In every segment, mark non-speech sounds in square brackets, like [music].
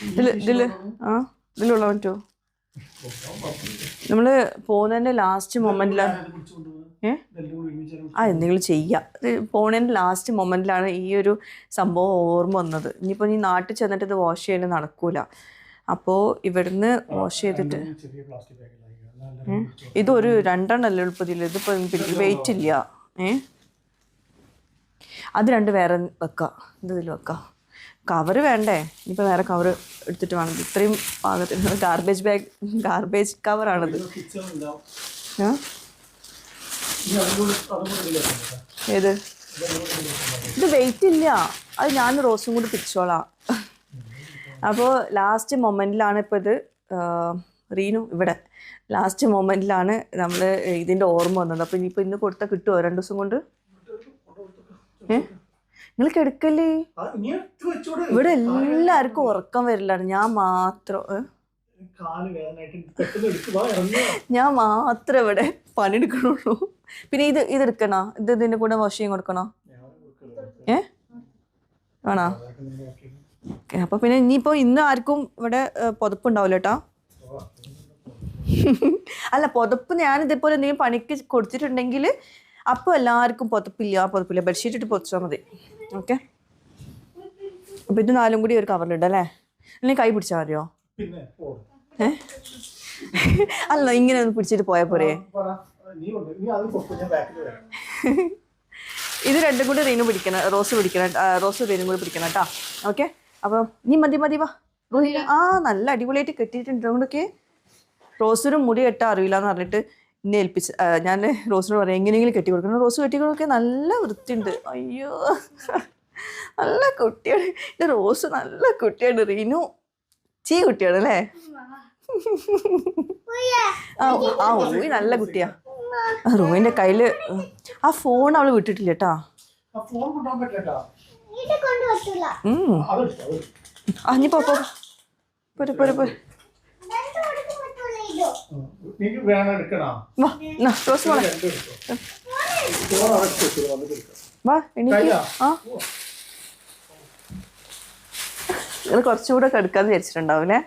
ഇതിൽ ഇതിൽ ആ ഇതിലുള്ള പറ്റുമോ നമ്മൾ പോകുന്നതിന്റെ ലാസ്റ്റ് മൊമെന്റിലാണ് ഏ? ആ എന്തെങ്കിലും ചെയ്യാം. പോണേന്റെ പോണതിന്റെ ലാസ്റ്റ് മൊമെന്റിലാണ് ഈ ഒരു സംഭവം ഓർമ്മ വന്നത്. ഇനിയിപ്പോൾ നീ നാട്ടിൽ ചെന്നിട്ട് ഇത് വാഷ് ചെയ്യൽ നടക്കൂല. അപ്പോ ഇവിടുന്ന് വാഷ് ചെയ്തിട്ട് ചെറിയ പ്ലാസ്റ്റിക് ബാഗിലായി ഇതൊരു രണ്ടെണ്ണല്ലേ എളുപ്പത്തില്ല ഇതിപ്പോൾ വെയിറ്റ് ഇല്ല. ഏ? അത് രണ്ട് വേറെ വെക്കാം. ഇത് ഇതിൽ വെക്കാം. കവറ് വേണ്ടേ? ഇനിയിപ്പോൾ വേറെ കവറ് എടുത്തിട്ട് വേണം. ഇത്രയും പാകത്തിന് ഗാർബേജ് ബാഗ് ഗാർബേജ് കവറാണത്. ഏത്? ഇത് വെയിറ്റ് ഇല്ല. അത് ഞാൻ റോസും കൂടി പിടിച്ചോളാം അപ്പോൾ ലാസ്റ്റ് മൊമെന്റിലാണ് ഇപ്പോൾ ഇത് റീനു ഇവിടെ. ലാസ്റ്റ് മൊമെന്റിലാണ് നമ്മൾ ഇതിന്റെ ഓർമ്മ വന്നത്. അപ്പോൾ ഇനിയിപ്പോൾ ഇന്ന് കൊടുത്താൽ കിട്ടുമോ രണ്ട് ദിവസം കൊണ്ട്? ഏ? നിങ്ങൾ കിടക്കല്ലേ? ഇവിടെ എല്ലാവർക്കും ഉറക്കം വരില്ലാണ് ഞാൻ മാത്രം. ഞാൻ മാത്രം ഇവിടെ പണിയെടുക്കണുള്ളൂ പിന്നെ ഇത് ഇത് എടുക്കണോ? ഇത് ഇതിന്റെ കൂടെ വാഷ് ചെയ്യാൻ കൊടുക്കണോ? ഏ? ആണോ അപ്പോൾ പിന്നെ ഇനിയിപ്പോ ഇന്ന് ആർക്കും ഇവിടെ പുതപ്പുണ്ടാവില്ല കേട്ടോ [laughs] അല്ല പുതപ്പ് ഞാൻ ഇതേപോലെ എന്തെങ്കിലും പണിക്ക് കൊടുത്തിട്ടുണ്ടെങ്കിൽ അപ്പോൾ എല്ലാവർക്കും പുതപ്പില്ല പുതപ്പില്ല. ബെഡ്ഷീറ്റ് ഇട്ട് പൊതിച്ചാൽ മതി. ഓക്കെ. അപ്പോൾ ഇത് നാലും കൂടി ഒരു കവറിലിടല്ലേ അല്ലെങ്കിൽ കൈ പിടിച്ചാൽ മതിയോ. ഏ? അല്ല ഇങ്ങനെ ഒന്ന് പിടിച്ചിട്ട് പോയാൽ പോരെ. നീ ഉണ്ട് നീ അത് കൊടുക്കും ബാക്കിൽ വരാം. ഇത് രണ്ടും കൂടി റീനു പിടിക്കണം റോസ് പിടിക്കണം റോസ് റീനും കൂടി പിടിക്കണം കേട്ടോ. ഓക്കെ? അപ്പം നീ മതി മതി വാ. റോഹിന ആ നല്ല അടിപൊളിയായിട്ട് കെട്ടിയിട്ടുണ്ട്. അതുകൊണ്ടൊക്കെ റോസിനും മുടി കെട്ടാൻ അറിയില്ല എന്ന് പറഞ്ഞിട്ട് എന്നെ ഏൽപ്പിച്ച് ഞാൻ റോസിനോട് പറയാം എങ്ങനെയെങ്കിലും കെട്ടി കൊടുക്കണം. റോസ് കെട്ടി കൊടുക്കാൻ നല്ല വൃത്തിയുണ്ട്. അയ്യോ നല്ല കുട്ടിയാണ്. ഇത് റോസ് നല്ല കുട്ടിയാണ്. റീനു ചീ കുട്ടിയാണ് അല്ലേ? ആ ആ റൂയി നല്ല കുട്ടിയാ. റൂമിന്റെ കയ്യിൽ കയ്യിൽ ആ ഫോൺ അവൾ വിട്ടിട്ടില്ല കേട്ടാ ആ ഫോൺ പോരെ പറ്റില്ല ഇത് കൊണ്ട് പറ്റൂല ഉം അതെടുത്തോ അതെടുത്തോ. ആ ഇനി പോ പോ പോരെ പോരെ പോരെ രണ്ട് കൊടുക്കാൻ പറ്റൂല വേണം എടുക്കണോ? വാ എന്നാ റോസ് മോളെ. കഴിഞ്ഞോ? ആ. നിങ്ങൾ കുറച്ചുകൂടെ ഒക്കെ എടുക്കാന്ന് വിചാരിച്ചിട്ടുണ്ടാവൂലേ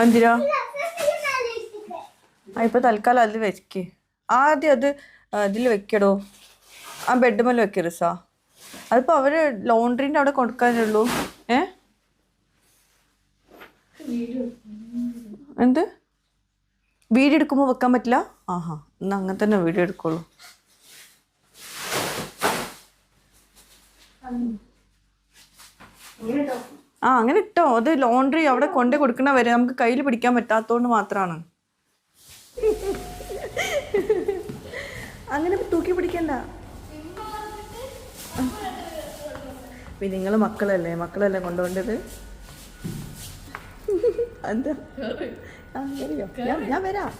എന്തിനാ ആ ഇപ്പൊ തൽക്കാലം അത് വെക്ക്. ആദ്യം അത് ഇതിൽ വെക്കടോ. ആ ബെഡ് മേലെ വെക്കരുത് സാ അതിപ്പോ അവർ ലോണ്ട്രീന്റെ അവിടെ കൊടുക്കാനുള്ളൂ ഏ? എന്ത്? വീഡിയോ എടുക്കുമ്പോൾ വെക്കാൻ പറ്റില്ല? ആഹാ എന്നാ അങ്ങനെ തന്നെ വീഡിയോ എടുക്കുള്ളൂ. ആ അങ്ങനെ ഇട്ടോ. അത് ലോണ്ടറി അവിടെ കൊണ്ടു കൊടുക്കണ വരെ നമുക്ക് കയ്യിൽ പിടിക്കാൻ പറ്റാത്തതുകൊണ്ട് മാത്രമാണ് അങ്ങനെ തൂക്കി പിടിക്കണ്ട. പിന്നെ നിങ്ങൾ മക്കളല്ലേ? മക്കളല്ലേ കൊണ്ടുപോകേണ്ടത്? എന്താ? ആ? ഞാൻ ഞാൻ വരാം.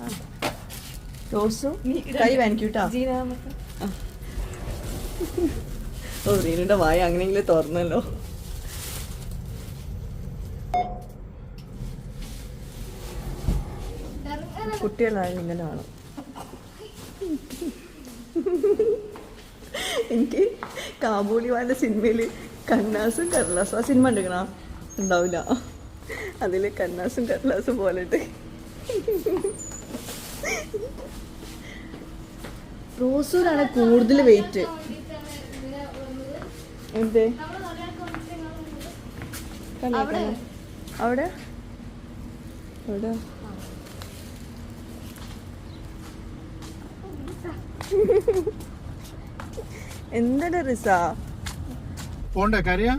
ആ. റോസു കൈ വാങ്ങിക്കൂട്ടാ ഓ റീനുടെ വായ അങ്ങനെയെങ്കിലും തുറന്നല്ലോ. കുട്ടികളായാലും ഇങ്ങനെ വേണം. എനിക്ക് കാബൂളിവാല സിനിമയിൽ കന്നാസും കടലാസും ആ സിനിമ ഉണ്ടെങ്കിലാ ഉണ്ടാവില്ല. അതിൽ കന്നാസും കടലാസും പോലെ ഉണ്ട്. റോസൂരാണ് കൂടുതൽ വെയിറ്റ് എന്തേ? അവിടെ? അവിടെ? എന്താണ് റിസ? പോണ്ടേ കരയാ?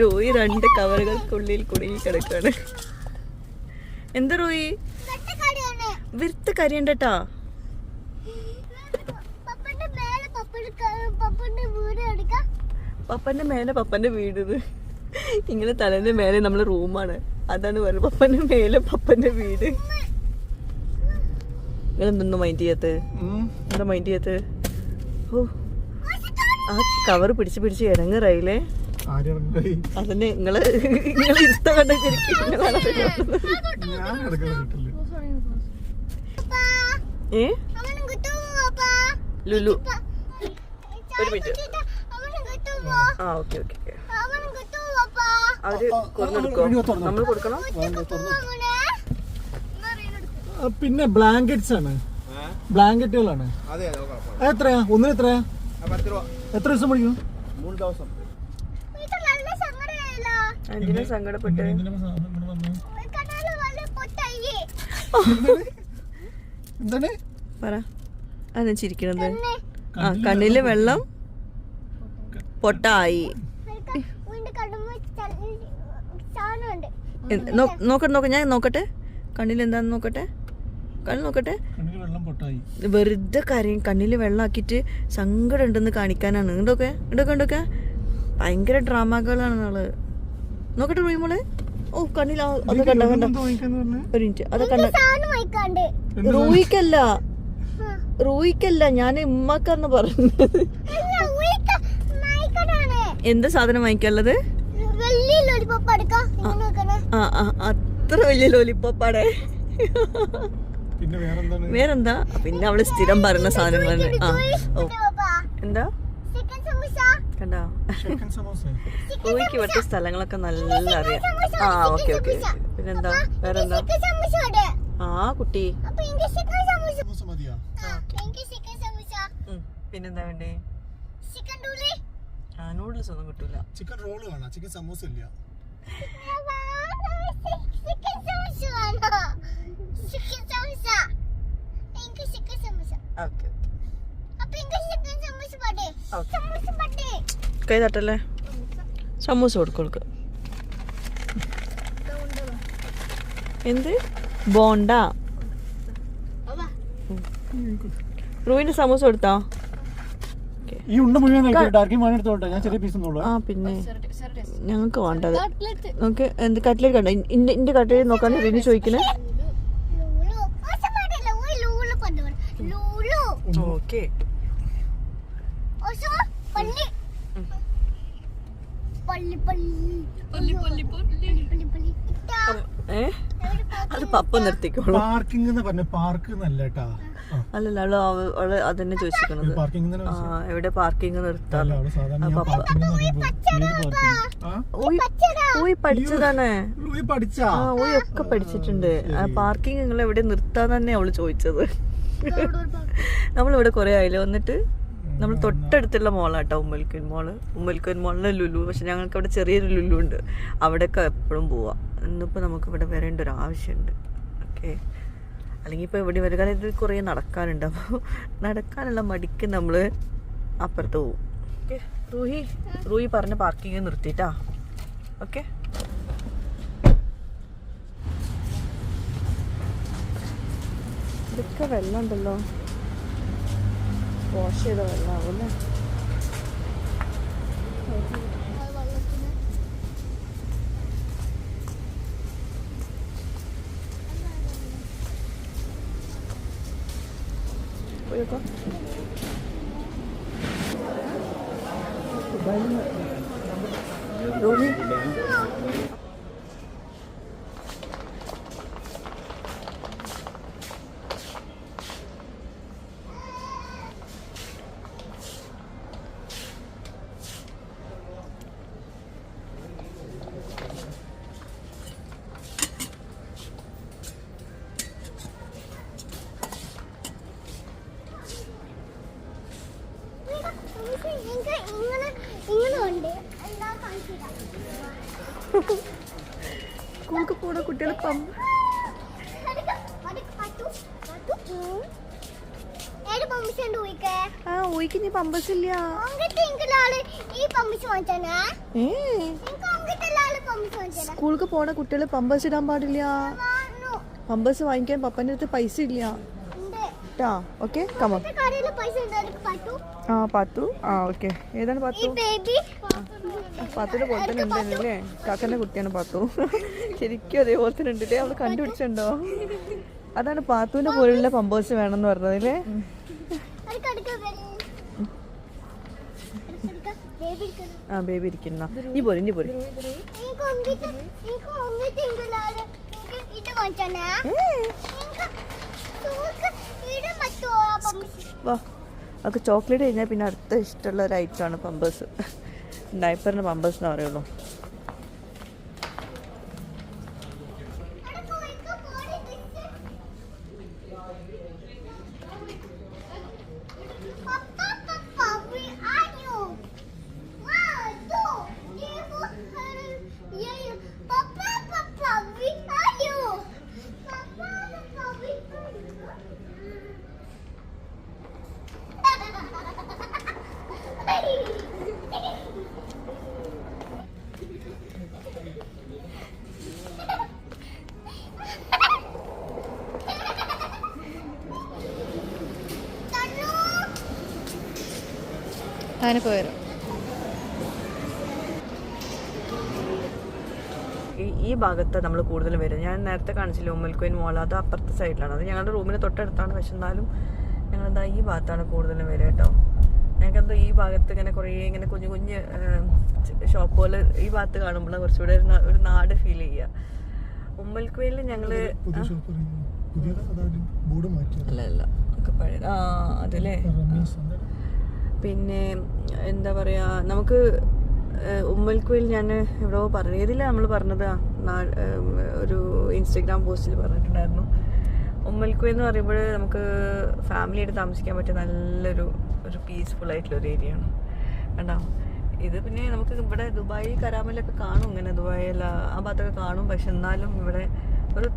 റോയി രണ്ട് കവറുകൾക്കുള്ളിൽ കുടുങ്ങി കിടക്കാണ്. എന്താ റോയി? വിരുത്ത് കരിയണ്ടട്ടാ. പപ്പന്റെ മേലെ പപ്പന്റെ വീട് എടുക്കാം പപ്പന്റെ മേലെ പപ്പന്റെ വീട് ഇത് ഇങ്ങനെ തലേന്റെ മേലെ നമ്മളെ റൂമാണ്. അതാണ് പറയുന്നത് പപ്പന്റെ മേലെ പപ്പന്റെ വീട്. നിങ്ങൾ എന്തൊന്നും മൈൻഡ് ചെയ്യാത്ത? എന്താ മൈൻഡ് ഓ ആ കവർ പിടിച്ച് പിടിച്ച് ഇറങ്ങറായില്ലേ? അതന്നെ നിങ്ങൾ നിങ്ങൾ ഇഷ്ടം കണ്ട ഏ? ലുലു. ഒരു മിനിറ്റ് ആ ഓക്കെ ഓക്കെ അവർ കൊടുക്കോ നമ്മൾ കൊടുക്കണം? പിന്നെ ബ്ലാങ്കറ്റ്സ് ആണ്. ബ്ലാങ്കറ്റുകളാണ്. എത്രയാ? ഒന്നിന് എത്രയാ? എത്ര ദിവസം പഠിക്കും? മൂന്ന് ദിവസം. സങ്കടപ്പെട്ട്? എന്താണ്? പറ. അതാ ചിരിക്കണത്? ആ കണ്ണിൽ വെള്ളം പൊട്ടായി. നോക്കട്ടെ നോക്കട്ടെ ഞാൻ നോക്കട്ടെ? കണ്ണിൽ എന്താന്ന് നോക്കട്ടെ? കണ്ണ് നോക്കട്ടെ? വെറുതെ കരയും. കണ്ണിൽ വെള്ളമാക്കിയിട്ട് സങ്കടം ഉണ്ടെന്ന് കാണിക്കാനാണ്. ഇണ്ടൊക്കെ ഇണ്ടൊക്കെ ഇണ്ടൊക്കെ ഭയങ്കര ഡ്രാമകളാണ് ആൾ. നോക്കട്ടെ റൂയി മോളെ. ഓ കണ്ണിൽ ആ- അത് കണ്ട കണ്ട. എന്താ വാങ്ങിക്കാന്ന് പറഞ്ഞേ? ഒരു മിനിറ്റ്. അത് കണ്ട. സാധനം വായിക്കാണ്ട് റൂയിക്കല്ല. റൂയിക്കല്ല. ഞാൻ ഉമ്മക്കാന്ന് പറഞ്ഞത്. എന്ത് സാധനം വാങ്ങിക്കാനുള്ളത്? അത്ര വലിയ ലോലിപ്പോപ്പാടെ വേറെന്താ? പിന്നെ അവൾ സ്ഥിരം പറഞ്ഞ സാധനങ്ങൾ തന്നെ. ആ. ഓ. എന്താ? കണ്ടോ? കോഴിക്ക് സ്ഥലങ്ങളൊക്കെ നല്ല അറിയാം. ആ ഓക്കെ ഓക്കെ പിന്നെന്താ? വേറെന്താ? ആ കുട്ടി. പിന്നെന്താ വേണ്ടേ? ആ നൂഡിൽസ് ഒന്നും കിട്ടൂല. ചിക്കൻ റോൾ വേണം? ചിക്കൻ സമോസ ഇല്ല. ചിക്കൻ സമൂസ വേണോ ചിക്കൻ സമൂസ എനിക്ക് ചിക്കൻ സമൂസ ഓക്കെ അപ്പൊ എനിക്ക് ചിക്കൻ സമൂസ പടേ ഓക്കെ സമൂസ പടേ കൈ തട്ടല്ലേ? സമൂസ കൊടുക്കൊടുക്ക എന്ത്? ബോണ്ട. റൂവിന്റെ സമൂസ കൊടുത്താ? ഈ ഉണ്ട മുഴുവൻ ഞാൻ ചെറിയ പീസ് ആ പിന്നെ. ഞങ്ങൾക്ക് വേണ്ടത്. നമുക്ക് എന്ത് കട്ട്ലേറ്റ് കണ്ടോ? ഇന്റെ ഇന്റെ കട്ട്ലേറ്റ് നോക്കാൻ റിനി ചോദിക്കണേ. ഓക്കെ. പള്ളി. അത് പപ്പ നിർത്തിക്കോളൂ. പാർക്കിംഗ് പറഞ്ഞ പാർക്ക് നല്ലട്ടാ അല്ലല്ല അവൾ അവൾ അതന്നെ ചോദിച്ചിരിക്കുന്നത്. എവിടെ പാർക്കിംഗ് നിർത്താൻ പഠിച്ചതാണ്. ഊയി ഒക്കെ പഠിച്ചിട്ടുണ്ട്. പാർക്കിംഗ് നിങ്ങൾ എവിടെ നിർത്താൻ തന്നെ അവൾ ചോദിച്ചത്. [laughs] നമ്മളിവിടെ കുറെ ആയില്ലേ? വന്നിട്ട് നമ്മൾ തൊട്ടടുത്തുള്ള മോളാട്ടോ ഉമ്മൽക്കുൻ മോൾ. ഉമ്മൽക്കുൻ മോളിലെ ലുലു പക്ഷെ ഞങ്ങൾക്ക് അവിടെ ചെറിയൊരു ലുലു ഉണ്ട്. അവിടെയൊക്കെ എപ്പോഴും പോവാം. ഇന്നിപ്പോൾ നമുക്ക് ഇവിടെ വരേണ്ട ഒരു ആവശ്യമുണ്ട്. ഓക്കെ. അല്ലെങ്കിൽ ഇപ്പോൾ ഇവിടെ വരിക ഇത് കുറേ നടക്കാനുണ്ട്. അപ്പോൾ നടക്കാനുള്ള മടിക്ക് നമ്മൾ അപ്പുറത്ത് പോവും. ഓക്കെ. റൂഹി റൂഹി പറഞ്ഞ parking നിർത്തിയിട്ടാ okay. skal velge den da. Går ikke det å velge 이거? 여기? അങ്ങനത്തെ ആൾ പമ്പസ് ഇല്ല സ്കൂൾക്ക് പോണ കുട്ടികൾ പമ്പസ് ഇടാൻ പാടില്ല. പമ്പസ് വാങ്ങിക്കാൻ പപ്പന്റെ അടുത്ത് പൈസ ഇല്ല. ഉണ്ട്. ട്ടാ ഓക്കെ കമ ആ പത്തു ആ ഓക്കെ. ഏതാണ് ഈ പത്തു ബേബി. പത്തിന്റെ പോലെ തന്നെ ഉണ്ടല്ലേ? കാക്കന്റെ കുട്ടിയാണ് പാത്തു ശരിക്കും അതേപോലെ തന്നെ ഉണ്ടല്ലേ? അവൾ കണ്ടുപിടിച്ചിട്ടുണ്ടോ? [laughs] അതാണ് പാത്തുവിന്റെ പോലുള്ള പമ്പേഴ്സ് വേണമെന്ന് പറഞ്ഞതല്ലേ എടുക്ക ആ ബേബി ഇരിക്കുന്ന. നീ പോലും നീ പോലും അവക്ക് ചോക്ലേറ്റ് കഴിഞ്ഞാൽ പിന്നെ അടുത്ത ഇഷ്ടമുള്ള ഒരു ഐറ്റമാണ് പമ്പേഴ്സ്. [laughs] ഡൈപ്പറിന് പമ്പേഴ്സ് എന്ന് പറയുള്ളൂ. അങ്ങനെ പോയത് ഈ ഭാഗത്ത് നമ്മൾ കൂടുതലും വരും. ഞാൻ നേരത്തെ കാണിച്ചില്ല ഉമ്മൽക്കോയിൻ മോൾ അത് അപ്പുറത്തെ സൈഡിലാണ് അത് ഞങ്ങളുടെ റൂമിന് തൊട്ടടുത്താണ്. പക്ഷെ എന്നാലും ഞങ്ങളെന്താ ഈ ഭാഗത്താണ് കൂടുതലും വരിക കേട്ടോ. ഞങ്ങൾക്കെന്തോ ഈ ഭാഗത്ത് ഇങ്ങനെ കുറേ ഇങ്ങനെ കുഞ്ഞു കുഞ്ഞ് ഷോപ്പുകൾ ഈ ഭാഗത്ത് കാണുമ്പോൾ കുറച്ചുകൂടെ ഒരു നാട് ഫീൽ ചെയ്യുക. ഉമ്മൽക്കോയിൽ ഞങ്ങൾ പുതിയ ഷോപ്പ് പുതിയ ബോർഡ് മാറ്റിയത്. അല്ല അല്ല. പഴയ ആ അതില്ലേ പിന്നെ എന്താ പറയുക നമുക്ക് ഉമ്മൽക്കുയിൽ ഞാൻ എവിടെയോ പറഞ്ഞു ഏതില്ല നമ്മൾ പറഞ്ഞത് ഒരു ഇൻസ്റ്റഗ്രാം പോസ്റ്റിൽ പറഞ്ഞിട്ടുണ്ടായിരുന്നു. ഉമ്മൽക്കുയിൽ എന്ന് പറയുമ്പോൾ നമുക്ക് ഫാമിലി ആയിട്ട് താമസിക്കാൻ പറ്റിയ നല്ലൊരു ഒരു പീസ്ഫുൾ ആയിട്ടുള്ള ഒരു ഏരിയ ആണ്. കണ്ടോ? ഇത് പിന്നെ നമുക്ക് ഇവിടെ ദുബായി കരാമലൊക്കെ കാണും ഇങ്ങനെ. ദുബായിൽ ആ ഭാഗത്തൊക്കെ കാണും. പക്ഷെ എന്നാലും ഇവിടെ ഒരു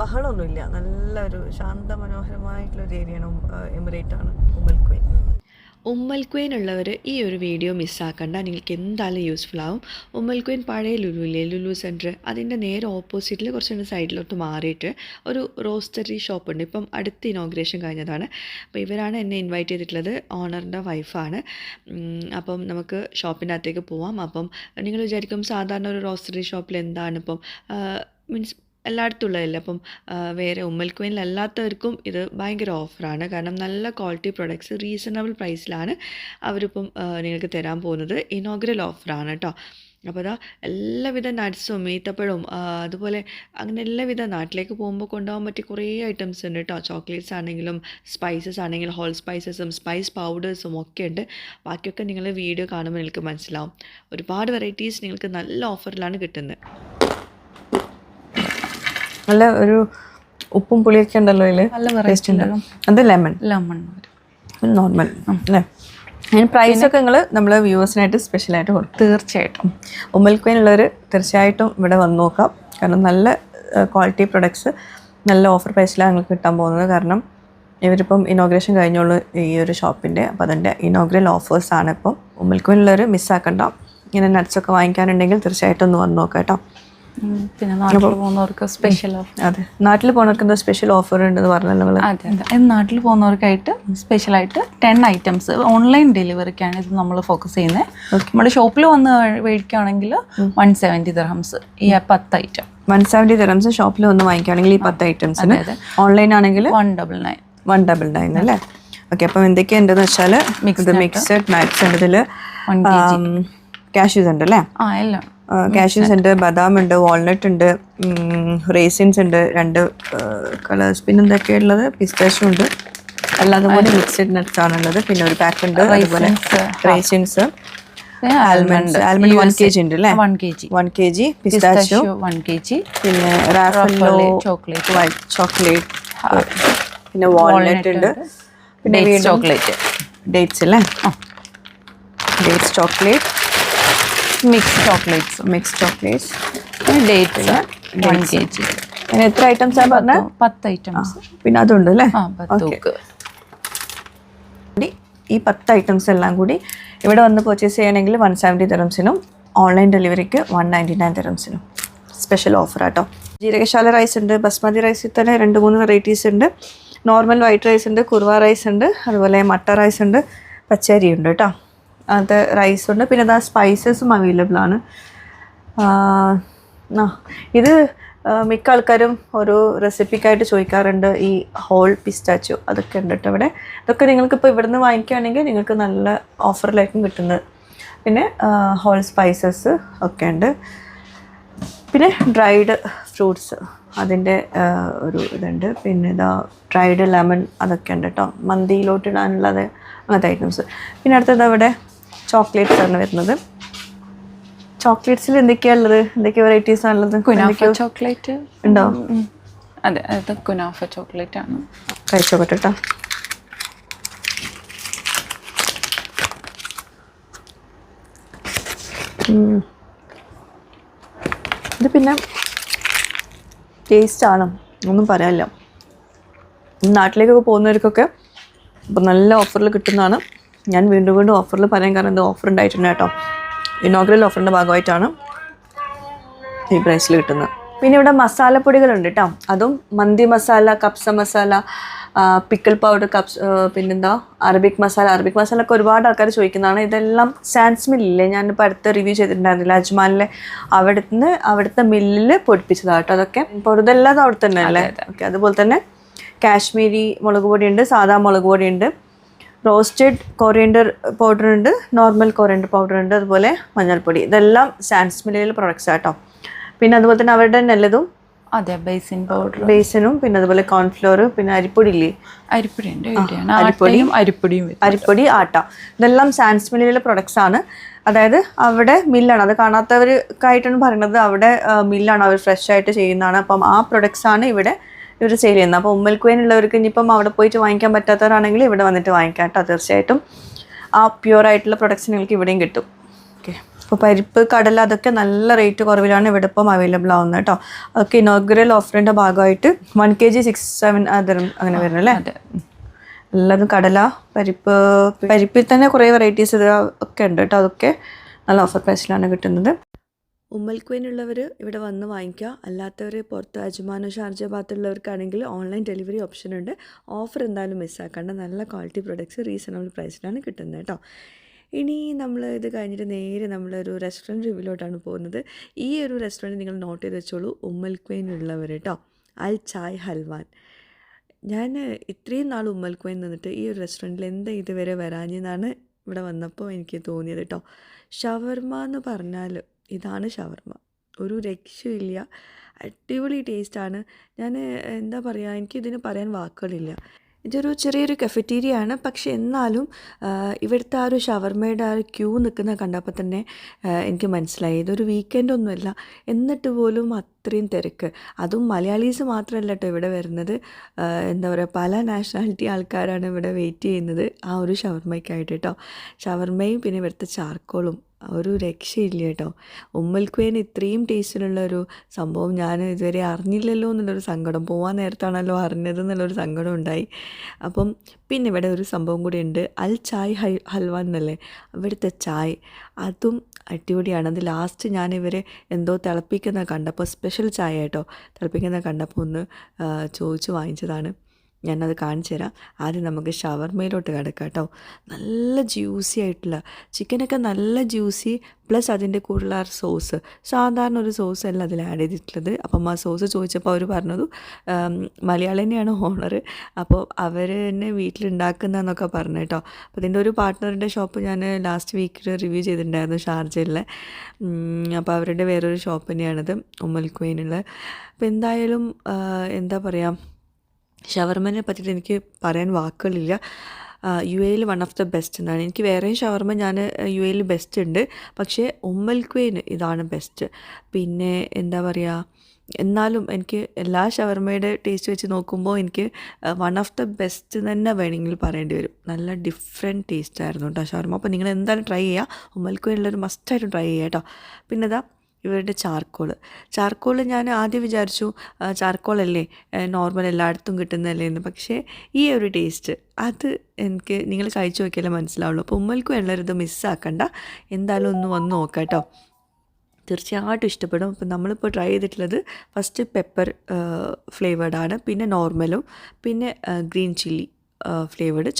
ബഹളമൊന്നുമില്ല. നല്ലൊരു ശാന്ത മനോഹരമായിട്ടുള്ള ഒരു ഏരിയയാണ് ആണ് ഉമ്മൽക്കുയിൽ ഉമ്മൽക്വയിനുള്ളവർ ഈ ഒരു വീഡിയോ മിസ്സാക്കണ്ട. നിങ്ങൾക്ക് എന്തായാലും യൂസ്ഫുൾ ആവും ഉമ്മൽക്വയിൻ പഴയ ലുലുവില്ലേ ലുലു സെന്റർ അതിന്റെ നേരെ ഓപ്പോസിറ്റിൽ കുറച്ചുകൂടി സൈഡിലോട്ട് മാറിയിട്ട് ഒരു റോസ്റ്ററി ഷോപ്പ് ഉണ്ട് ഇപ്പം അടുത്ത ഇനോഗ്രേഷൻ കഴിഞ്ഞതാണ്. അപ്പോൾ ഇവരാണ് എന്നെ ഇൻവൈറ്റ് ചെയ്തിട്ടുള്ളത്. ഓണറിന്റെ വൈഫാണ്. അപ്പം നമുക്ക് ഷോപ്പിന്റെ അകത്തേക്ക് പോവാം. അപ്പം നിങ്ങൾ വിചാരിക്കും സാധാരണ ഒരു റോസ്റ്ററി ഷോപ്പിൽ എന്താണ് ഇപ്പം മീൻസ് എല്ലായിടത്തും ഉള്ളതല്ല അപ്പം വേറെ ഉമ്മൽക്കുവനിലല്ലാത്തവർക്കും ഇത് ഭയങ്കര ഓഫറാണ്. കാരണം നല്ല ക്വാളിറ്റി പ്രൊഡക്ട്സ് റീസണബിൾ പ്രൈസിലാണ് അവരിപ്പം നിങ്ങൾക്ക് തരാൻ പോകുന്നത്. ഇനോഗ്രൽ ഓഫറാണ് കേട്ടോ അപ്പോൾ അതാ എല്ലാവിധ നട്ട്സും ഈത്തപ്പഴവും അതുപോലെ അങ്ങനെ എല്ലാവിധ നാട്ടിലേക്ക് പോകുമ്പോൾ കൊണ്ടുപോകാൻ പറ്റിയ കുറേ ഐറ്റംസ് ഉണ്ട് കേട്ടോ ചോക്ലേറ്റ്സ് ആണെങ്കിലും സ്പൈസസ് ആണെങ്കിലും ഹോൾ സ്പൈസസും സ്പൈസ് പൗഡേഴ്സും ഒക്കെ ഉണ്ട്. ബാക്കിയൊക്കെ നിങ്ങൾ വീഡിയോ കാണുമ്പോൾ നിങ്ങൾക്ക് മനസ്സിലാവും. ഒരുപാട് വെറൈറ്റീസ് നിങ്ങൾക്ക് നല്ല ഓഫറിലാണ് കിട്ടുന്നത്. നല്ല ഒരു ഉപ്പും പുളിയൊക്കെ ഉണ്ടല്ലോ നല്ല ടേസ്റ്റ് ഉണ്ട്. അത് ലെമൺ ലെമൺ നോർമൽ അല്ലേ? അതിന് പ്രൈസ് ഒക്കെ നിങ്ങൾ നമ്മൾ വ്യൂവേഴ്സിനായിട്ട് സ്പെഷ്യലായിട്ട് കൊടുക്കും. തീർച്ചയായിട്ടും. ഉമ്മൽക്കുവിനുള്ളവർ തീർച്ചയായിട്ടും ഇവിടെ വന്ന് നോക്കാം. കാരണം നല്ല ക്വാളിറ്റി പ്രൊഡക്ട്സ് നല്ല ഓഫർ പ്രൈസിലാണ് നിങ്ങൾക്ക് കിട്ടാൻ പോകുന്നത്. കാരണം ഇവരിപ്പം ഇനോഗ്രേഷൻ കഴിഞ്ഞുള്ളൂ ഈ ഒരു ഷോപ്പിന്റെ അപ്പോൾ അതിന്റെ ഇനോഗ്രൽ ഓഫേഴ്സാണ് ഇപ്പം. ഉമ്മൽക്കുവിനുള്ളവർ മിസ്സാക്കണ്ട ഇങ്ങനെ നട്ട്സൊക്കെ വാങ്ങിക്കാനുണ്ടെങ്കിൽ തീർച്ചയായിട്ടും ഒന്ന് വന്ന് നോക്കാം കേട്ടോ. പിന്നെ നാട്ടിൽ പോകുന്നവർക്ക് സ്പെഷ്യൽ ഓഫർ അതെ. നാട്ടിൽ പോകുന്നവർക്ക് എന്താ സ്പെഷ്യൽ ഓഫർ ഉണ്ടെന്ന് പറഞ്ഞല്ലോ അതെ അതെ. നാട്ടിൽ പോകുന്നവർക്കായിട്ട് സ്പെഷ്യലായിട്ട് ടെൻ ഐറ്റംസ് ഓൺലൈൻ ഡെലിവറിക്കാണ് ഇത് നമ്മൾ ഫോക്കസ് ചെയ്യുന്നത് നമ്മുടെ ഷോപ്പിൽ വന്ന് മേടിക്കുകയാണെങ്കിൽ വൺ സെവന്റി ദർഹംസ് ഈ പത്ത് ഐറ്റം വൺ സെവന്റി ദർഹംസ് ഷോപ്പിൽ വന്ന് വാങ്ങിക്കുകയാണെങ്കിൽ ഈ പത്ത് ഐറ്റംസ് ഓൺലൈൻ ആണെങ്കിൽ one double nine one double nine അല്ലേ? ഓക്കെ അപ്പം എന്തൊക്കെയുണ്ടെന്ന് വെച്ചാൽ മിക്സ്ഡ് മിക്സഡ് നട്ട്സ് ഉണ്ട് ഇതിൽ കാഷ്യൂസ് ഉണ്ട് അല്ലേ? ആ എല്ലാം. കാഷ്യൂസ് ഉണ്ട് ബദാം ഉണ്ട് വാൾനട്ട് ഉണ്ട് റേസിൻസ് ഉണ്ട് രണ്ട് കളേഴ്സ് പിന്നെ എന്തൊക്കെയാ ഉള്ളത്? പിസ്താഷ്യം ഉണ്ട്. അല്ലാതെ പോലെ മിക്സഡ് നട്ട്സ് ആണുള്ളത്. പിന്നെ ഒരു പാക്ക് ഉണ്ട്. അതുപോലെ raisins almond almond one K G ഉണ്ട് അല്ലേ? One K G one K G pistachio one K G പിന്നെ റാഫല്ലോ ചോക്ലേറ്റ് വൈറ്റ് ചോക്ലേറ്റ് പിന്നെ വാൾനട്ട് ഉണ്ട്. പിന്നെ ചോക്ലേറ്റ് ഡേറ്റ്സ് അല്ലേ? Dates chocolate mix chocolates mix chocolates dates one K G പിന്നെ എത്ര items ആണ് പറഞ്ഞത് പത്ത് ഐറ്റംസ് പിന്നെ അതുണ്ട് അല്ലേ? ഈ പത്ത് ഐറ്റംസ് എല്ലാം കൂടി ഇവിടെ വന്ന് പർച്ചേസ് ചെയ്യണമെങ്കിൽ വൺ സെവന്റി തെറംസിനും ഓൺലൈൻ ഡെലിവറിക്ക് വൺ നയന്റി നയൻ തെറംസിനും സ്പെഷ്യൽ ഓഫർ ആട്ടോ ജീരകശാല റൈസ് ഉണ്ട് ബസ്മതി റൈസിൽ തന്നെ രണ്ട് മൂന്ന് വെറൈറ്റീസ് ഉണ്ട്. നോർമൽ വൈറ്റ് റൈസ് ഉണ്ട് കുർവ റൈസ് ഉണ്ട് അതുപോലെ മട്ട റൈസ് ഉണ്ട് പച്ചരി ഉണ്ട് കേട്ടോ അത് റൈസ് ഉണ്ട്. പിന്നെ ആ സ്പൈസസും അവൈലബിൾ ആണ്. ഇത് മിക്ക ആൾക്കാരും ഒരു റെസിപ്പിക്കായിട്ട് ചോദിക്കാറുണ്ട്. ഈ ഹോൾ പിസ്റ്റാച്ചു അതൊക്കെ ഉണ്ട് കേട്ടോ ഇവിടെ. ഇതൊക്കെ നിങ്ങൾക്കിപ്പോൾ ഇവിടുന്ന് വാങ്ങിക്കുകയാണെങ്കിൽ നിങ്ങൾക്ക് നല്ല ഓഫറിലായിരിക്കും കിട്ടുന്നത്. പിന്നെ ഹോൾ സ്പൈസസ് ഒക്കെ ഉണ്ട്. പിന്നെ ഡ്രൈഡ് ഫ്രൂട്ട്സ് അതിന്റെ ഒരു ഇതുണ്ട്. പിന്നെ ഇതാ ഡ്രൈഡ് ലെമൺ അതൊക്കെ ഉണ്ട് കേട്ടോ മന്തിയിലോട്ട് ഇടാനുള്ളത് അങ്ങനത്തെ ഐറ്റംസ് പിന്നെ അടുത്തത് അവിടെ ചോക്ലേറ്റ്സ് ആണ് വരുന്നത്. ചോക്ലേറ്റ്സിൽ എന്തൊക്കെയാ ഉള്ളത്? എന്തൊക്കെ വെറൈറ്റീസ് ആണുള്ളത് കുനാഫ ചോക്ലേറ്റ്. ഉണ്ടോ? അതെ അത് കുനാഫ ചോക്ലേറ്റ് ആണ്. കഴിച്ചോട്ടെ കേട്ടോ ഇത് പിന്നെ ടേസ്റ്റ് ആണ്. ഒന്നും പറയാനില്ല. നാട്ടിലേക്കൊക്കെ പോകുന്നവർക്കൊക്കെ ഇപ്പം നല്ല ഓഫറിൽ കിട്ടുന്നതാണ്. ഞാൻ വീണ്ടും വീണ്ടും ഓഫറിൽ പറയാൻ കാരണം ഇത് ഓഫർ ഉണ്ടായിട്ടുണ്ട് കേട്ടോ. ഇനോഗ്രൽ ഓഫറിന്റെ ഭാഗമായിട്ടാണ് ഈ പ്രൈസിൽ കിട്ടുന്നത്. പിന്നെ ഇവിടെ മസാലപ്പൊടികളുണ്ട് കേട്ടോ. അതും മന്തി മസാല കപ്സ മസാല പിക്കിൾ പൗഡർ കപ്സ് പിന്നെന്താ? അറബിക് മസാല അറബിക് മസാല ഒക്കെ ഒരുപാട് ആൾക്കാർ ചോദിക്കുന്നതാണ്. ഇതെല്ലാം സാൻസ് മില്ലില്ലേ ഞാനിപ്പോൾ അടുത്ത് റിവ്യൂ ചെയ്തിട്ടുണ്ടായിരുന്നില്ല. അജ്മാലിലെ അവിടുന്ന് അവിടുത്തെ മില്ലിൽ പൊടിപ്പിച്ചതാണ് കേട്ടോ അതൊക്കെ. പൊടുതെല്ലാം അവിടെ തന്നെ അല്ലേ? ഓക്കെ അതുപോലെ തന്നെ കാശ്മീരി മുളക് പൊടിയുണ്ട് സാധാ മുളക് പൊടിയുണ്ട്. റോസ്റ്റഡ് കൊറിയൻഡർ പൗഡർ ഉണ്ട് നോർമൽ കൊറിയൻഡർ പൗഡർ ഉണ്ട് അതുപോലെ മഞ്ഞൾപ്പൊടി. ഇതെല്ലാം സാൻസ് മില്ലിലെ പ്രൊഡക്ട്സ് ആട്ടോ പിന്നെ അതുപോലെ തന്നെ അവരുടെ നല്ലതും അതെ ബേസിൻ പൗഡർ ബേസിനും പിന്നെ അതുപോലെ കോൺഫ്ലോർ പിന്നെ അരിപ്പൊടി ഇല്ലേ അരിപ്പൊടി. അരിപ്പൊടിയും അരിപ്പൊടിയും. അരിപ്പൊടി ആട്ട. ഇതെല്ലാം സാൻസ് മില്ലിലെ പ്രൊഡക്ട്സ് ആണ്. അതായത് അവിടെ മില്ലാണ്. അത് കാണാത്തവർക്കായിട്ടാണ് പറയുന്നത്. അവിടെ മില്ലാണ്. അവർ ഫ്രഷ് ആയിട്ട് ചെയ്യുന്നതാണ്. അപ്പം ആ പ്രൊഡക്ട്സ് ആണ് ഇവിടെ ഇവർ സെയിൽ ചെയ്യുന്നത് അപ്പോൾ ഉമ്മൽക്കുവേൻ ഉള്ളവർക്ക് ഇനിയിപ്പം അവിടെ പോയിട്ട് വാങ്ങിക്കാൻ പറ്റാത്തവരാണെങ്കിൽ ഇവിടെ വന്നിട്ട് വാങ്ങിക്കാം കേട്ടോ തീർച്ചയായിട്ടും. ആ പ്യുവർ ആയിട്ടുള്ള പ്രൊഡക്ട്സ് നിങ്ങൾക്ക് ഇവിടെയും കിട്ടും. ഓക്കെ അപ്പോൾ പരിപ്പ് കടല അതൊക്കെ നല്ല റേറ്റ് കുറവിലാണ് ഇവിടെ ഇപ്പം അവൈലബിൾ ആവുന്നത് കേട്ടോ. അതൊക്കെ ഇനോഗ്രൽ ഓഫറിന്റെ ഭാഗമായിട്ട് one K G six seven അങ്ങനെ വരുന്നത് അല്ലേ എല്ലാതും കടല പരിപ്പ് പരിപ്പിൽ തന്നെ കുറേ വെറൈറ്റീസ് ഒക്കെ ഉണ്ട് കേട്ടോ. അതൊക്കെ നല്ല ഓഫർ പ്രൈസിലാണ് കിട്ടുന്നത്. ഉമ്മൽക്കുവേനുള്ളവർ ഇവിടെ വന്ന് വാങ്ങിക്കുക. അല്ലാത്തവർ പുറത്ത് അജ്മാനോ ഷാർജ ഭാഗത്തുള്ളവർക്കാണെങ്കിൽ ഓൺലൈൻ ഡെലിവറി ഓപ്ഷൻ ഉണ്ട്. ഓഫർ എന്തായാലും മിസ്സാക്കാണ്ട് നല്ല ക്വാളിറ്റി പ്രൊഡക്ട്സ് റീസണബിൾ പ്രൈസിലാണ് കിട്ടുന്നത് കേട്ടോ. ഇനി നമ്മൾ ഇത് കഴിഞ്ഞിട്ട് നേരെ നമ്മളൊരു റെസ്റ്റോറന്റ് റിവ്യൂലോട്ടാണ് പോകുന്നത്. ഈ ഒരു റെസ്റ്റോറന്റ് നിങ്ങൾ നോട്ട് ചെയ്ത് വെച്ചോളൂ. ഉമ്മൽക്കുവേനുള്ളവർ കേട്ടോ. അൽ ചായ് ഹൽവാൻ. ഞാൻ ഇത്രയും നാൾ ഉമ്മൽക്കുവയിൽ നിന്നിട്ട് ഈ ഒരു റെസ്റ്റോറന്റിൽ എന്താ ഇതുവരെ വരാഞ്ഞെന്നാണ് ഇവിടെ വന്നപ്പോൾ എനിക്ക് തോന്നിയത് കേട്ടോ. ഷവർമ എന്ന് പറഞ്ഞാൽ ഇതാണ് ഷവർമ. ഒരു രക്ഷയില്ല അടിപൊളി ടേസ്റ്റാണ്. ഞാൻ എന്താ പറയുക എനിക്കിതിന് പറയാൻ വാക്കുകളില്ല. ഇതൊരു ചെറിയൊരു കഫറ്റീരിയ ആണ് പക്ഷേ എന്നാലും ഇവിടുത്തെ ആ ഒരു ഷവർമയുടെ ആ ഒരു ക്യൂ നിൽക്കുന്ന കണ്ടപ്പോൾ തന്നെ എനിക്ക് മനസ്സിലായി. ഇതൊരു വീക്കെൻഡ് ഒന്നുമല്ല. എന്നിട്ട് പോലും അത്രയും തിരക്ക്. അതും മലയാളീസ് മാത്രമല്ല കേട്ടോ ഇവിടെ വരുന്നത്. എന്താ പറയുക പല നാഷണാലിറ്റി ആൾക്കാരാണ് ഇവിടെ വെയിറ്റ് ചെയ്യുന്നത് ആ ഒരു ഷവർമയ്ക്കായിട്ട് കേട്ടോ ഷവർമയും പിന്നെ ഇവിടുത്തെ ചാർക്കോളും ഒരു രക്ഷയില്ല കേട്ടോ. ഉമ്മൽക്കുവേന് ഇത്രയും ടേസ്റ്റിലുള്ള ഒരു സംഭവം ഞാൻ ഇതുവരെ അറിഞ്ഞില്ലല്ലോ എന്നുള്ളൊരു സങ്കടം. പോവാൻ നേരത്താണല്ലോ അറിഞ്ഞത് എന്നുള്ളൊരു സങ്കടം ഉണ്ടായി. അപ്പം പിന്നെ ഇവിടെ ഒരു സംഭവം കൂടി ഉണ്ട്. അൽ ചായ് ഹൈ ഹൽവാൻ എന്നല്ലേ? ഇവിടുത്തെ ചായ്. അതും അടിപൊളിയാണ്. അത് ലാസ്റ്റ് ഞാൻ ഇവരെ എന്തോ തിളപ്പിക്കുന്ന കണ്ടപ്പോൾ സ്പെഷ്യൽ ചായ കേട്ടോ തിളപ്പിക്കുന്ന കണ്ടപ്പോൾ ഒന്ന് ചോദിച്ച് വാങ്ങിച്ചതാണ്. ഞാനത് കാണിച്ചു തരാം. ആദ്യം നമുക്ക് ഷവർമയിലോട്ട് കിടക്കാം കേട്ടോ നല്ല ജ്യൂസി ആയിട്ടുള്ള ചിക്കനൊക്കെ നല്ല ജ്യൂസി പ്ലസ് അതിന്റെ കൂടുതലുള്ള ആ സോസ്. സാധാരണ ഒരു സോസ് അല്ല അതിൽ ആഡ് ചെയ്തിട്ടുള്ളത്. അപ്പം ആ സോസ് ചോദിച്ചപ്പോൾ അവർ പറഞ്ഞത് മലയാളി തന്നെയാണ് ഓണർ അപ്പോൾ അവർ തന്നെ വീട്ടിലുണ്ടാക്കുന്നതെന്നൊക്കെ പറഞ്ഞു കേട്ടോ. അപ്പോൾ ഇതിന്റെ ഒരു പാർട്ട്ണറിന്റെ ഷോപ്പ് ഞാൻ ലാസ്റ്റ് വീക്കിൽ റിവ്യൂ ചെയ്തിട്ടുണ്ടായിരുന്നു ഷാർജയിലെ. അപ്പോൾ അവരുടെ വേറൊരു ഷോപ്പ് തന്നെയാണിത് ഉമ്മൽ ക്വീനുള്ള അപ്പോൾ എന്തായാലും എന്താ പറയുക ഷവർമനെ പറ്റിയിട്ട് എനിക്ക് പറയാൻ വാക്കുകളില്ല. യു എയിൽ വൺ ഓഫ് ദ ബെസ്റ്റ് എന്നാണ്. എനിക്ക് വേറെയും ഷവർമ ഞാൻ യു എയിൽ ബെസ്റ്റ് ഉണ്ട്. പക്ഷേ ഉമ്മൽ ക്വീന് ഇതാണ് ബെസ്റ്റ് പിന്നെ എന്താ പറയുക എന്നാലും എനിക്ക് എല്ലാ ഷവർമയുടെ ടേസ്റ്റ് വെച്ച് നോക്കുമ്പോൾ എനിക്ക് വൺ ഓഫ് ദ ബെസ്റ്റ് തന്നെ വേണമെങ്കിൽ പറയേണ്ടി വരും. നല്ല ഡിഫറെന്റ് ടേസ്റ്റ് ആയിരുന്നു കേട്ടോ ഷവർമ. അപ്പോൾ നിങ്ങൾ എന്തായാലും ട്രൈ ചെയ്യുക ഉമ്മൽ ക്വീനുള്ളൊരു മസ്റ്റായിട്ടും ട്രൈ ചെയ്യുക കേട്ടോ പിന്നെ ഇതാ ഇവരുടെ ചാർക്കോൾ ചാർക്കോൾ ഞാൻ ആദ്യം വിചാരിച്ചു ചാർക്കോളല്ലേ നോർമൽ എല്ലായിടത്തും കിട്ടുന്നതല്ലേ എന്ന്. പക്ഷേ ഈ ഒരു ടേസ്റ്റ് അത് എനിക്ക് നിങ്ങൾ കഴിച്ചു നോക്കിയാലേ മനസ്സിലാവുള്ളൂ. അപ്പോൾ ഉമ്മൽക്കും എല്ലാവരും ഇത് മിസ്സാക്കണ്ട എന്തായാലും ഒന്ന് വന്ന് നോക്കാം കേട്ടോ. തീർച്ചയായിട്ടും ഇഷ്ടപ്പെടും. അപ്പം നമ്മളിപ്പോൾ ട്രൈ ചെയ്തിട്ടുള്ളത് ഫസ്റ്റ് പെപ്പർ ഫ്ലേവേർഡാണ് പിന്നെ നോർമലും പിന്നെ ഗ്രീൻ ചില്ലി ഫ്ലേവേർഡ്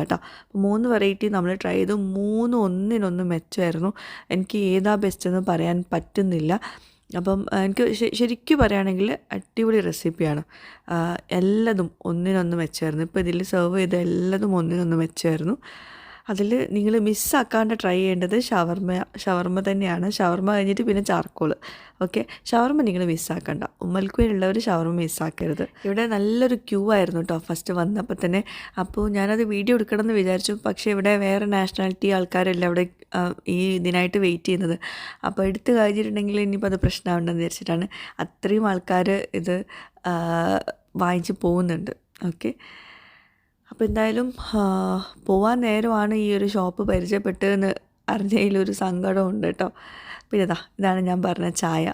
കേട്ടോ അപ്പോൾ മൂന്ന് വെറൈറ്റി നമ്മൾ ട്രൈ ചെയ്തു. മൂന്ന് ഒന്നിനൊന്ന് മെച്ചമായിരുന്നു എനിക്ക് ഏതാ ബെസ്റ്റ് എന്ന് പറയാൻ പറ്റുന്നില്ല. അപ്പം എനിക്ക് ശരിക്കും പറയുകയാണെങ്കിൽ അടിപൊളി റെസിപ്പിയാണ് എല്ലതും ഒന്നിനൊന്ന് മെച്ചമായിരുന്നു ഇപ്പോൾ ഇതിൽ സെർവ് ചെയ്ത എല്ലതും ഒന്നിനൊന്ന് മെച്ചമായിരുന്നു അതിൽ നിങ്ങൾ മിസ്സാക്കാണ്ട് ട്രൈ ചെയ്യേണ്ടത് ഷവർമ ഷവർമ തന്നെയാണ്. ഷവർമ കഴിഞ്ഞിട്ട് പിന്നെ ചാർക്കോൾ ഓക്കെ ഷവർമ നിങ്ങൾ മിസ്സാക്കണ്ട. ഉമ്മൽക്കുയിലുള്ളവർ ഷവർമ മിസ്സാക്കരുത്. ഇവിടെ നല്ലൊരു ക്യൂ ആയിരുന്നു കേട്ടോ ഫസ്റ്റ് വന്നപ്പോൾ തന്നെ. അപ്പോൾ ഞാനത് വീഡിയോ എടുക്കണം എന്ന് വിചാരിച്ചു. പക്ഷേ ഇവിടെ വേറെ നാഷണാലിറ്റി ആൾക്കാരല്ല ഇവിടെ ഈ ഇതിനായിട്ട് വെയിറ്റ് ചെയ്യുന്നത്. അപ്പോൾ എടുത്തു കഴിഞ്ഞിട്ടുണ്ടെങ്കിൽ ഇനിയിപ്പോൾ അത് പ്രശ്നമാവേണ്ടെന്ന് വിചാരിച്ചിട്ടാണ്. അത്രയും ആൾക്കാർ ഇത് വാങ്ങിച്ച് പോകുന്നുണ്ട്. ഓക്കെ അപ്പോൾ എന്തായാലും പോവാൻ നേരമാണ് ഈ ഒരു ഷോപ്പ് പരിചയപ്പെട്ടതെന്ന് അറിഞ്ഞതിലൊരു സങ്കടമുണ്ട് കേട്ടോ. പിന്നെ ഇതാ ഇതാണ് ഞാൻ പറഞ്ഞ ചായ.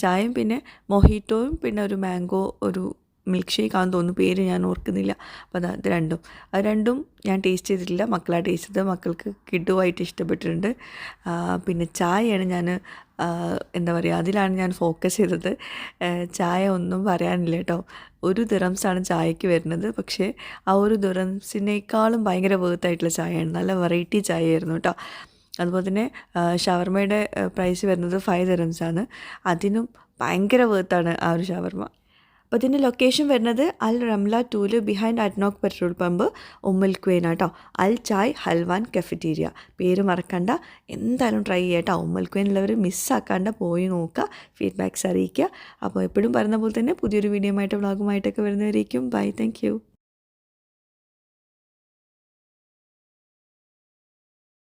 ചായയും പിന്നെ മൊഹീറ്റോയും പിന്നെ ഒരു മാംഗോ ഒരു മിൽക്ക് ഷേക്ക് ആണെന്ന് തോന്നുന്നു പേര് ഞാൻ ഓർക്കുന്നില്ല. അപ്പോൾ അത് രണ്ടും. അത് രണ്ടും ഞാൻ ടേസ്റ്റ് ചെയ്തിട്ടില്ല. മക്കളാണ് ടേസ്റ്റ് ചെയ്തത്. മക്കൾക്ക് കിഡുമായിട്ട് ഇഷ്ടപ്പെട്ടിട്ടുണ്ട്. പിന്നെ ചായയാണ് ഞാൻ എന്താ പറയുക അതിലാണ് ഞാൻ ഫോക്കസ് ചെയ്തത്. ചായ ഒന്നും പറയാനില്ല കേട്ടോ. ഒരു ദിറംസാണ് ചായക്ക് വരുന്നത്. പക്ഷേ ആ ഒരു ദിറംസിനേക്കാളും ഭയങ്കര വേർത്തായിട്ടുള്ള ചായയാണ്. നല്ല വെറൈറ്റി ചായയായിരുന്നു കേട്ടോ. അതുപോലെ തന്നെ ഷവർമയുടെ പ്രൈസ് വരുന്നത് ഫൈവ് ദിറംസാണ് അതിനും ഭയങ്കര വേർത്താണ് ആ ഒരു ഷവർമ. അപ്പോൾ ഇതിന്റെ ലൊക്കേഷൻ വരുന്നത് Al Ramla tool behind ADNOC petrol pump Umm Al Quwain കേട്ടോ അൽ ചായ് ഹൽവാൻ കഫറ്റീരിയ പേര് മറക്കണ്ട. എന്തായാലും ട്രൈ ചെയ്യാം കേട്ടോ ഉമ്മൽ ക്വേനുള്ളവർ മിസ്സാക്കാണ്ട് പോയി നോക്കുക ഫീഡ്ബാക്ക്സ് അറിയിക്കുക അപ്പോൾ എപ്പോഴും പറയുന്ന പോലെ തന്നെ പുതിയൊരു വീഡിയോ ആയിട്ട് വ്ളോഗുമായിട്ടൊക്കെ വരുന്നവരേക്കും. Bye thank